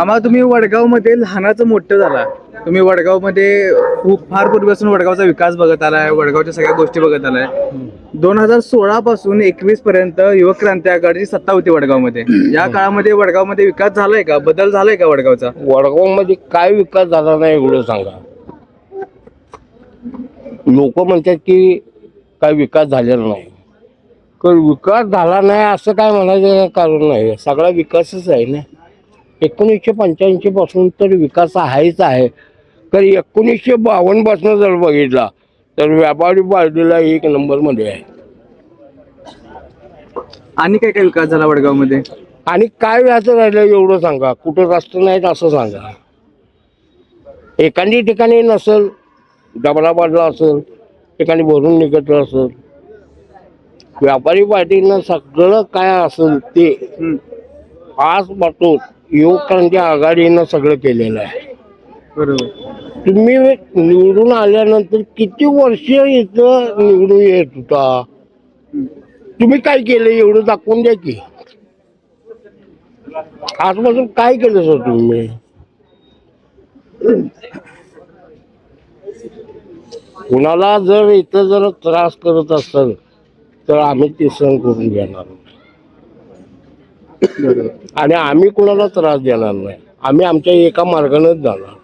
मामा तुम्ही वडगावमध्ये लहानाचं मोठं झाला. तुम्ही वडगावमध्ये खूप फार पूर्वीपासून वडगावचा विकास बघत आलाय वडगावच्या सगळ्या गोष्टी बघत आलाय. दोन हजार सोळा पासून एकवीस पर्यंत युवक क्रांती आघाडीची सत्ता होती वडगावमध्ये. या काळामध्ये वडगावमध्ये विकास झालाय का? बदल झालाय का वडगावचा? वडगावमध्ये काय विकास झाला नाही एवढं सांगा. लोक म्हणतात की काय विकास झालेला नाही. विकास झाला नाही असं काय म्हणायचं कारण नाही. सगळा विकासच आहे ना. एकोणीसशे पंच्याऐंशी पासून तर विकास आहेच आहे. तर एकोणीसशे बावन्नपासून जर बघितला तर व्यापारी पार्टीला एक नंबरमध्ये आहे. आणि काय काय विकास झाला वडगावमध्ये? आणि काय व्याचं राहिलं एवढं सांगा. कुठं रस्ते नाहीत असं सांगा. एखादी ठिकाणी नसल डबला पाडला असेल ठिकाणी भरून निघत असेल व्यापारी पार्टीनं सगळं काय असेल ते हम्म, आजपासून युवकांच्या आघाडीनं सगळं केलेलं आहे. बरोबर तुम्ही निवडून आल्यानंतर किती वर्ष इथं निवडून येत होता? तुम्ही काय केलं? एवढं दाखवून द्या की. आजपासून काय केलं सर तुम्ही? कुणाला जर इथं जर त्रास करत असेल तर आम्ही ते सहन करून घेणार. आणि आम्ही कुणाला त्रास देणार नाही. आम्ही आमच्या एका मार्गानेच जाणार.